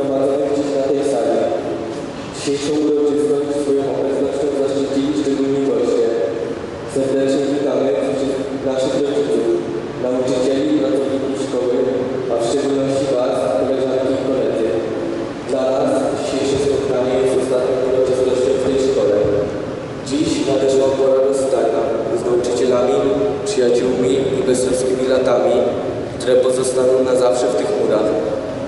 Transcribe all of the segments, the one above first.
zgromadzonych dziś na tej sali. Dzisiejszą uroczystość swoją obecnością zaszczycili szczególni goście. Serdecznie witamy wszystkich naszych rodziców, nauczycieli, pracowników szkoły, a w szczególności Was, koleżanki i koledzy. Dla nas dzisiejsze spotkanie jest ostatnią uroczystością w tej szkole. Dziś nadeszła pora rozstania z nauczycielami, przyjaciółmi i bezsowskimi latami, które pozostaną na zawsze w tych murach.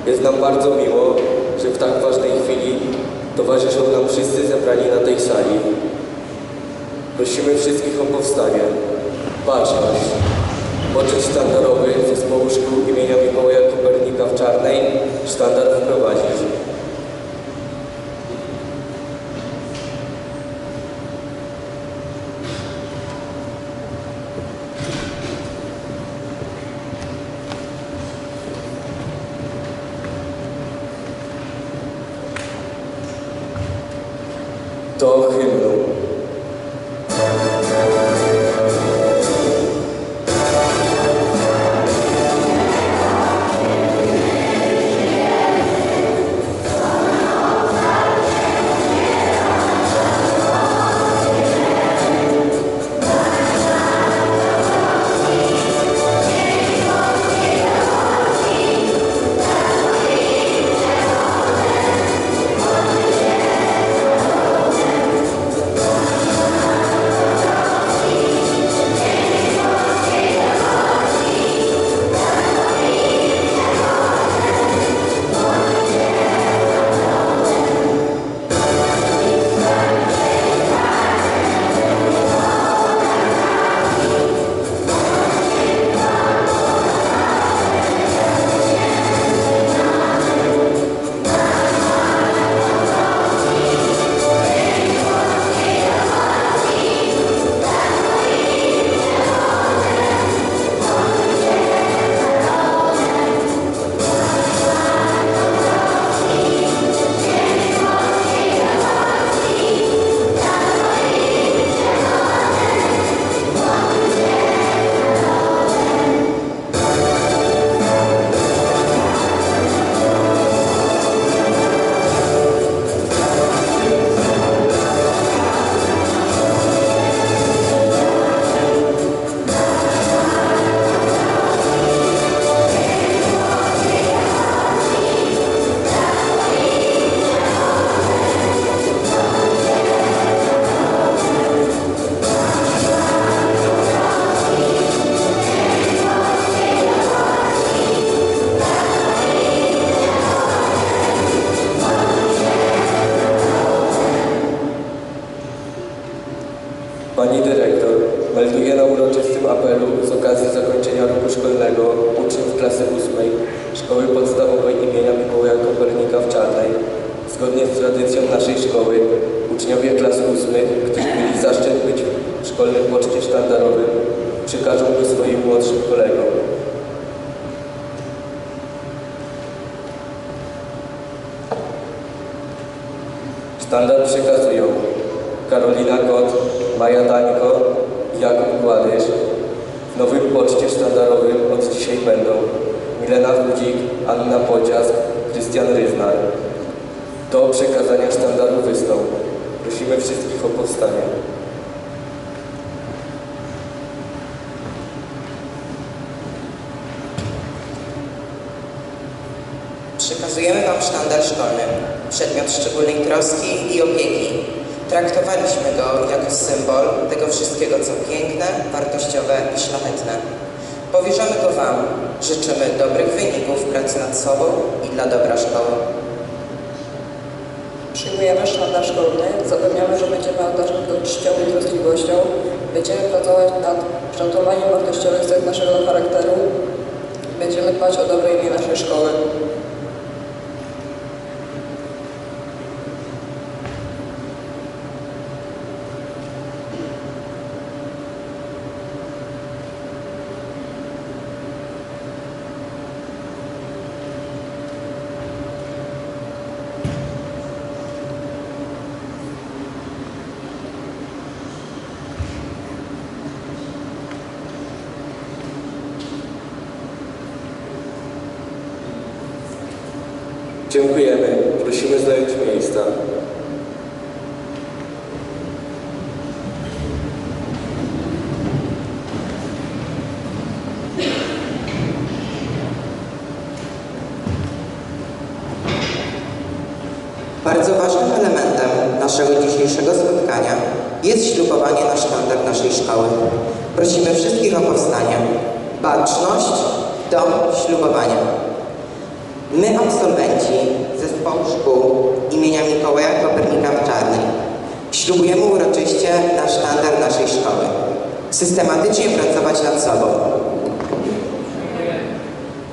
Jest nam bardzo miło, że w tak ważnej chwili towarzyszą nam wszyscy zebrani na tej sali. Prosimy wszystkich o powstanie. Baczność. Poczet sztandarowy zespołu szkół imienia Mikołaja Kopernika w Czarnej sztandar wprowadzić. Do Sztandar przekazują Karolina Kot, Maja Dańko i Jakub Gładysz. W nowym poczcie sztandarowym od dzisiaj będą Milena Wódzik, Anna Pociask, Krystian Ryznar. Do przekazania sztandaru wystąp. Prosimy wszystkich o powstanie. Przekazujemy Wam sztandar szkolny, przedmiot szczególnej troski i opieki. Traktowaliśmy go jako symbol tego wszystkiego, co piękne, wartościowe i szlachetne. Powierzamy go Wam. Życzymy dobrych wyników pracy nad sobą i dla dobra szkoły. Przyjmujemy sztandar szkolny, zapewniamy, że będziemy otaczać go czcią i troskliwością, będziemy pracować nad kształtowaniem wartościowych cech naszego charakteru, będziemy dbać o dobre imię naszej szkoły. Dziękujemy. Prosimy zająć miejsca. Bardzo ważnym elementem naszego dzisiejszego spotkania jest ślubowanie na sztandar naszej szkoły. Prosimy wszystkich o powstanie. Baczność do ślubowania. My, absolwenci zespołu szkół imienia Mikołaja Kopernika w Czarnej, ślubujemy uroczyście na sztandar naszej szkoły. Systematycznie pracować nad sobą.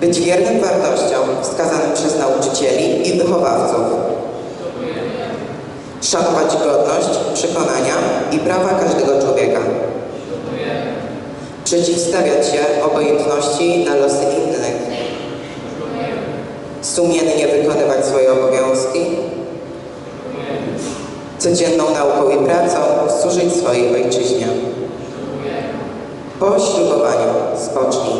Być wiernym wartościom wskazanym przez nauczycieli i wychowawców. Szanować godność, przekonania i prawa każdego człowieka. Przeciwstawiać się obojętności na losy innych. Sumiennie wykonywać swoje obowiązki. Codzienną nauką i pracą służyć swojej ojczyźnie. Po ślubowaniu spocznij.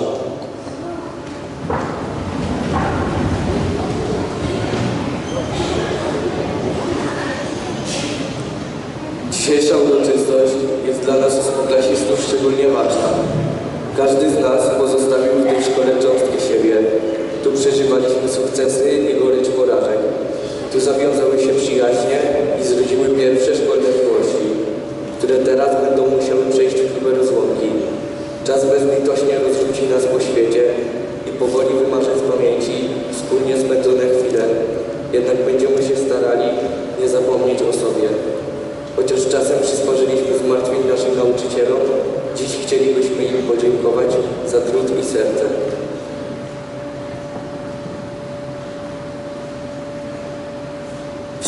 Dzisiejsza uroczystość jest dla nas ósmoklasistów szczególnie ważna. Każdy z nas pozostawił w tej szkole. Tu przeżywaliśmy sukcesy i gorycz porażek. Tu zawiązały się przyjaźnie i zrodziły pierwsze szkolne miłości, które teraz będą musiały przejść próbę rozłąki. Czas bezlitośnie rozrzuci nas po świecie i powoli wymarzy z pamięci wspólnie spędzone chwile. Jednak będziemy się starali nie zapomnieć o sobie. Chociaż czasem przysparzyliśmy zmartwień naszym nauczycielom, dziś chcielibyśmy im podziękować za trud i serce.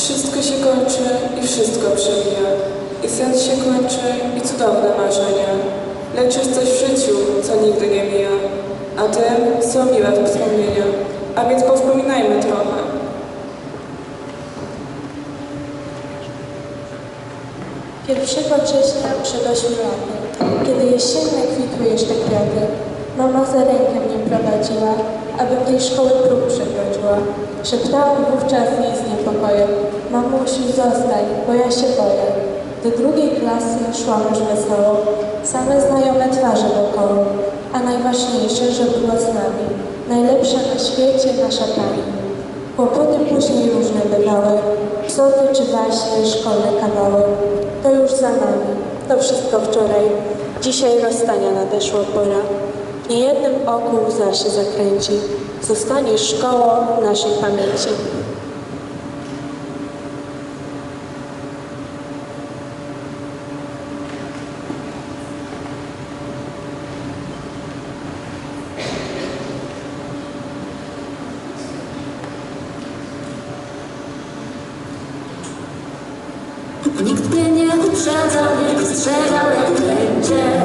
Wszystko się kończy i wszystko przemija. I sen się kończy i cudowne marzenia. Lecz jest coś w życiu, co nigdy nie mija. A tym są miłe wspomnienia. A więc powspominajmy trochę. Pierwszego września przed ośmiu laty, kiedy jesienne kwitły jeszcze kwiaty, mama za rękę mnie prowadziła, abym tej szkoły prób przechodziła. Szeptałam wówczas jej z niepokojem, mamusiu zostań, bo ja się boję. Do drugiej klasy szłam już wesoło, same znajome twarze wokoło, a najważniejsze, że była z nami, najlepsza na świecie nasza pani. Kłopoty później różne bywały, psoty czy właśnie szkolne kawały. To już za nami, to wszystko wczoraj. Dzisiaj rozstania nadeszła pora. W niejednym oku łza się zakręci. Zostanie szkołą naszej pamięci. Nikt mnie nie uprzedzał, nie wystrzegał jak będzie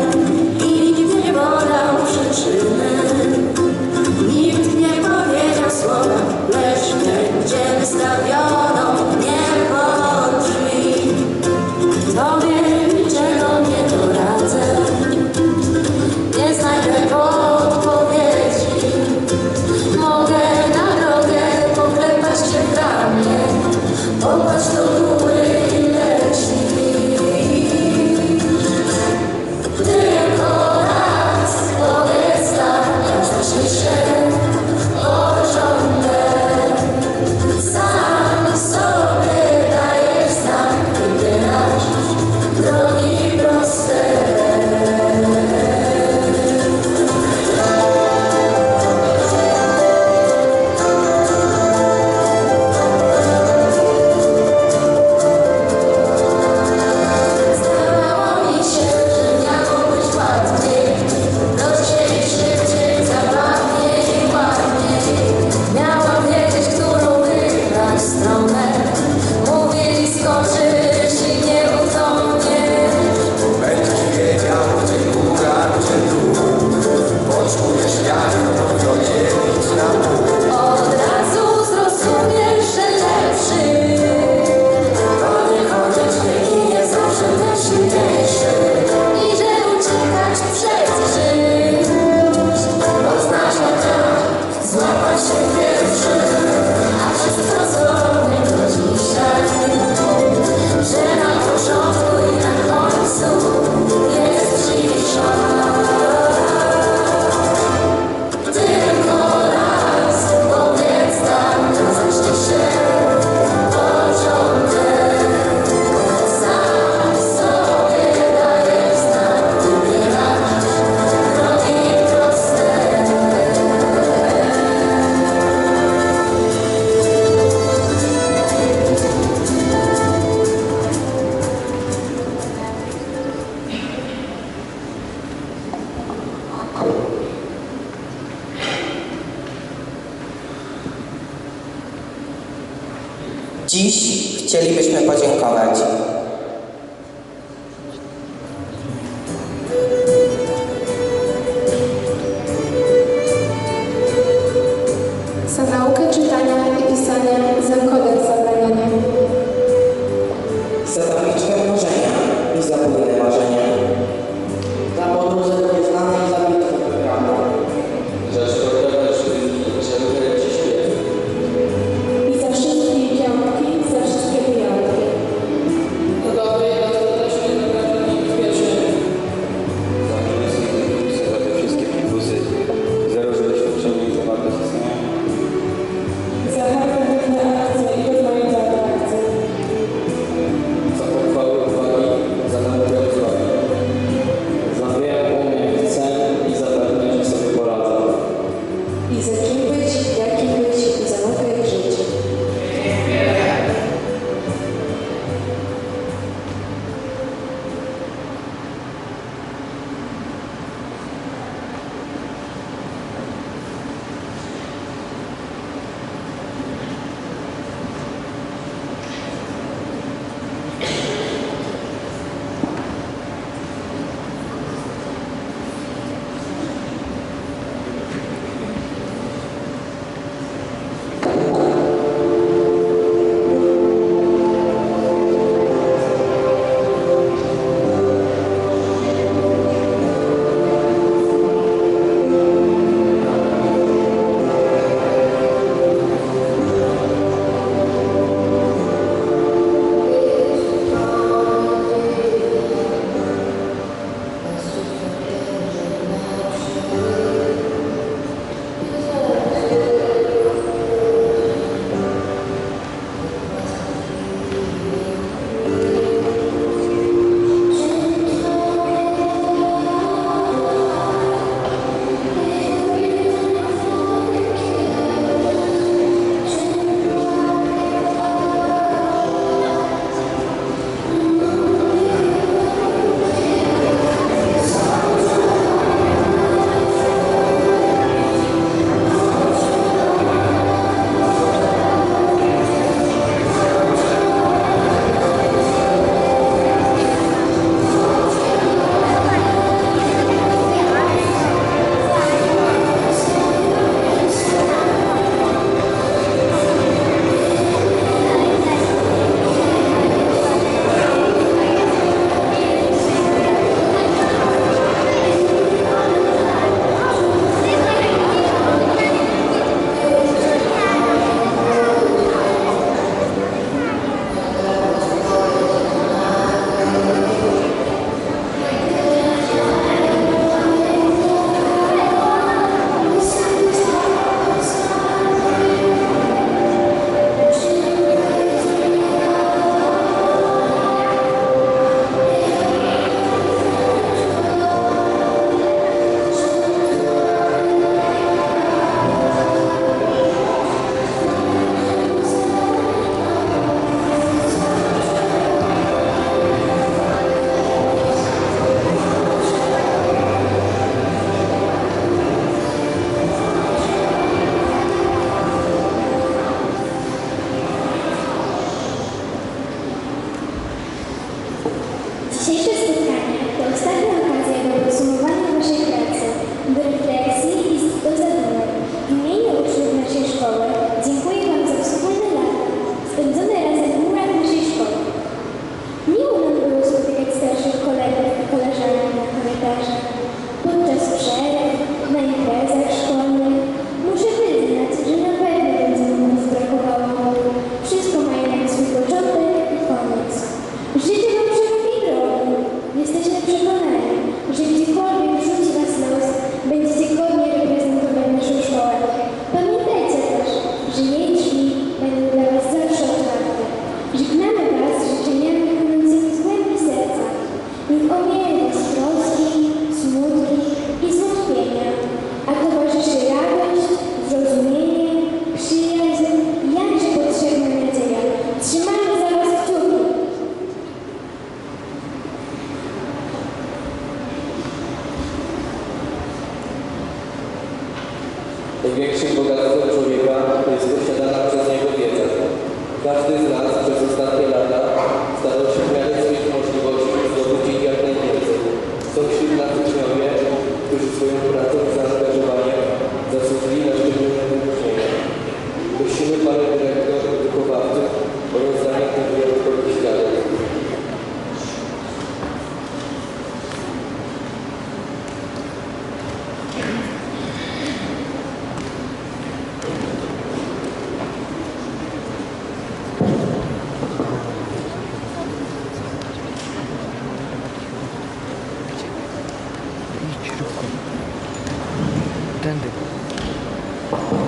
standing.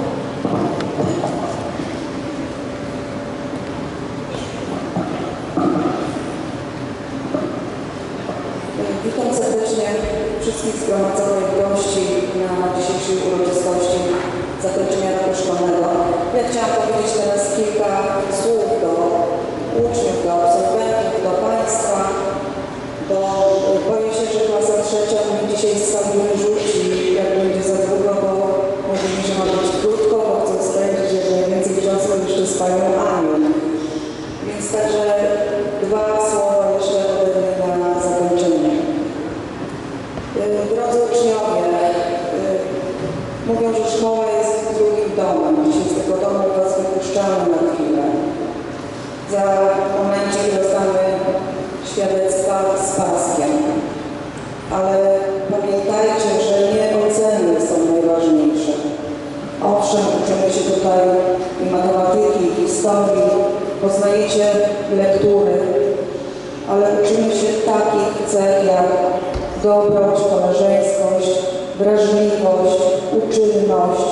Za momencik dostamy świadectwa z paskiem. Ale pamiętajcie, że nie oceny są najważniejsze. Owszem, uczymy się tutaj i matematyki, i historii, poznajecie lektury, ale uczymy się takich cech jak dobroć, koleżeńskość, wrażliwość, uczynność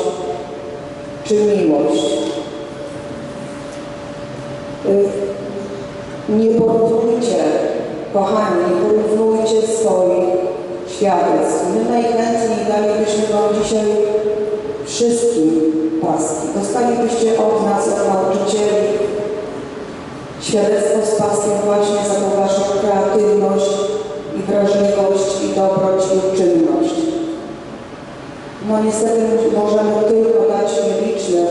czy miłość. Nie porównujcie, kochani, nie porównujcie swoich świadectw. My najchętniej dalibyśmy Wam dzisiaj wszystkim paski. Dostalibyście od nas, od nauczycieli, świadectwo z paskiem właśnie za tą Waszą kreatywność i wrażliwość i dobroć i uczynność. No niestety możemy tylko dać nielicznym,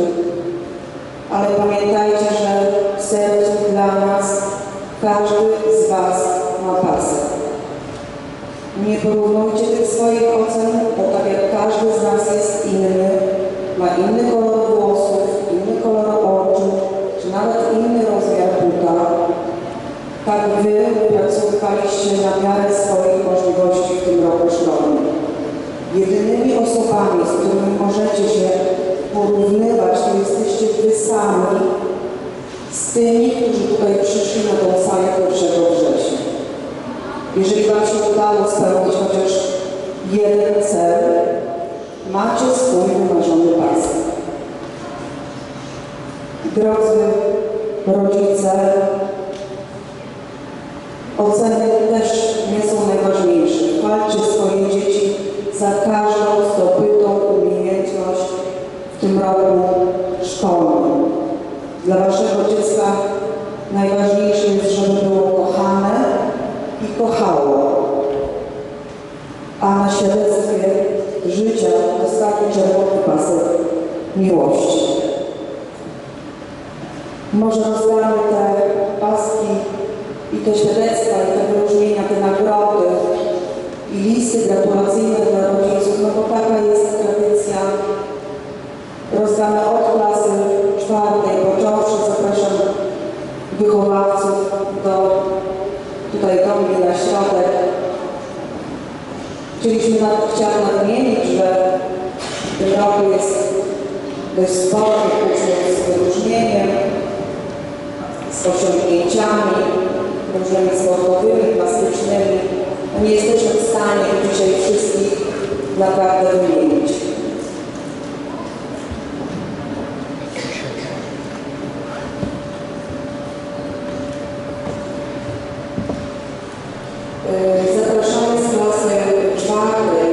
ale pamiętajcie, każdy z Was ma pasek. Nie porównujcie tych swoich ocen, bo tak jak każdy z nas jest inny, ma inny kolor włosów, inny kolor oczu, czy nawet inny rozmiar buta, tak Wy pracowaliście na miarę swoich możliwości w tym roku szkolnym. Jedynymi osobami, z którymi możecie się porównywać, to jesteście Wy sami z tymi, którzy tutaj przyszli na tą oceny też nie są najważniejsze. Chwalcie swoje dzieci za każdą zdobytą umiejętność w tym roku szkolnym. Dla Waszego dziecka najważniejsze jest, żeby było kochane i kochało. A na świadectwie życia dostanie czerwony pasek miłości. Może rozdamy te świadectwa, i te wyróżnienia, te nagrody i listy gratulacyjne dla rodziców, no bo taka jest tradycja. Rozdamy od klasy czwartej począwszy, zapraszam wychowawców do tutaj do mnie na środek. Chcieliśmy nad, chciałam nadmienić, że w tym roku jest dość sporo uczniów z wyróżnieniem, z osiągnięciami różnymi sportowymi, plastycznymi. Nie jesteśmy w stanie dzisiaj wszystkich naprawdę wymienić. Y, Zapraszamy z klasy czwartej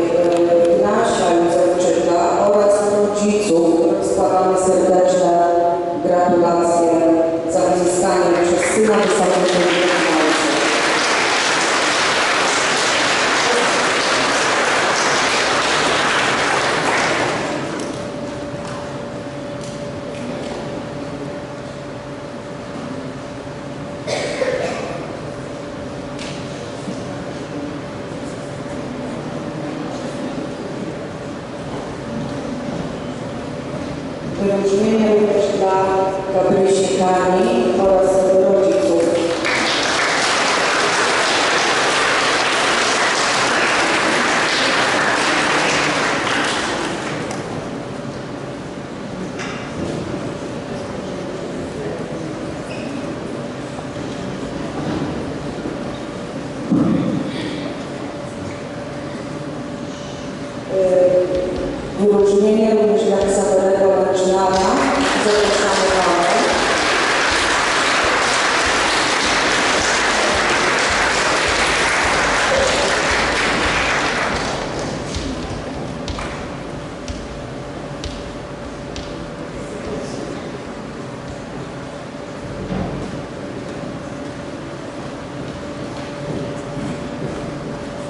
y, Nasia Józefczyka oraz rodziców, którym składamy serdeczne gratulacje za uzyskanie przez syna wysokich